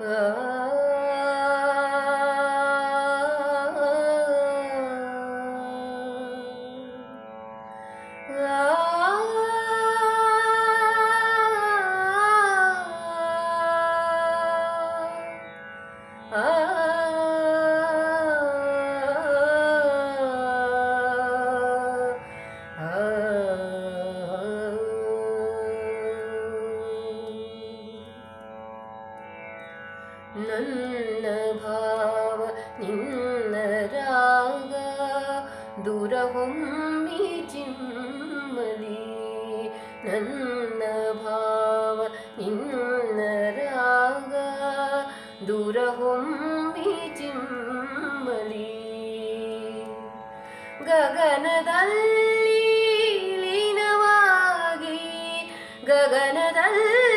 啊 ನನ್ನ ಭಾವ ನಿನ್ನ ರಾಗ ದೂರ ಹೊಮ್ಮಿ ಚಿಮ್ಮಲಿ ನನ್ನ ಭಾವ ನಿನ್ನ ರಾಗ ದೂರ ಹೊಮ್ಮಿ ಚಿಮ್ಮಲಿ ಗಗನದಲ್ಲಿ ಲೀನವಾಗಿ ಗಗನದಲ್ಲಿ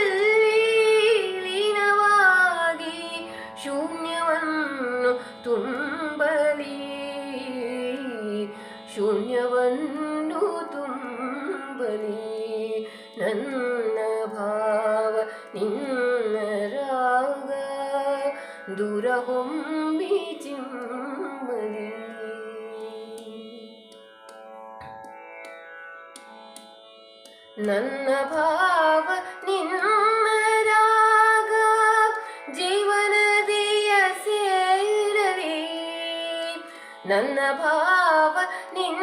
ತುಂಬಲಿ. ಶೂನ್ಯವನ್ನು ತುಂಬಲಿ. ನನ್ನ ಭಾವ ನಿನ್ನ ರಾಗ. ದೂರ ಹೊಮ್ಮಿ ಚಿಮ್ಮಲಿ ನನ್ನ ಭಾವ ನಿನ್ನ ನನ್ನ ಭಾವ ನಿನ್ನ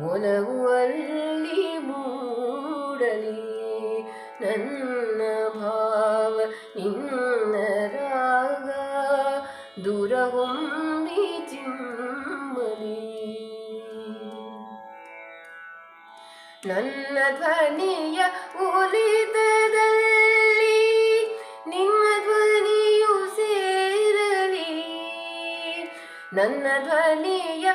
ಒಲವು ಅಲ್ಲಿ ಮೂಡಲಿ ನನ್ನ ಭಾವ ನಿನ್ನ ರಾಗ ದೂರ ಹೊಮ್ಮಿ ಚಿಮ್ಮಲಿ. ನನ್ನ ಧ್ವನಿಯ ಉಲಿತದಲ್ಲಿ ನಿಮ್ಮ ಧ್ವನಿಯು ಸೇರಲಿ. ನನ್ನ ಧ್ವನಿಯ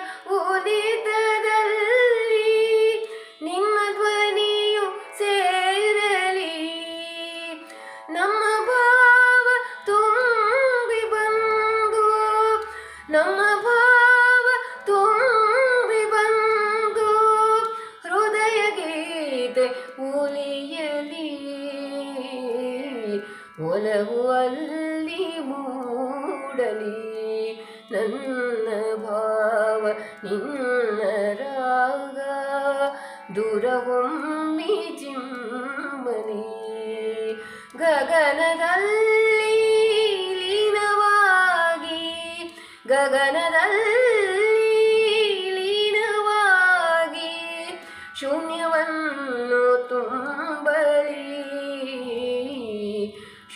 ಗೀತೆ ಉಲಿಯಲಿ ಒಲವು ಅಲ್ಲಿ ಮೂಡಲಿ ನನ್ನ ಭಾವ ನಿನ್ನ ರಾಗ ದೂರ ಹೊಮ್ಮಿ ಚಿಮ್ಮಲಿ ಗಗನದಲ್ಲಿ ಲೀನವಾಗಿ ಗಗನದಲ್ಲಿ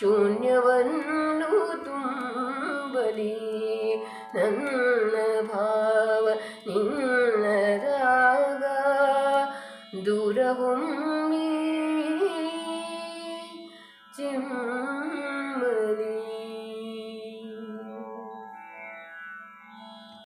शून्यवन्तु बलि नन्न भाव निन्न राग दूरवं मि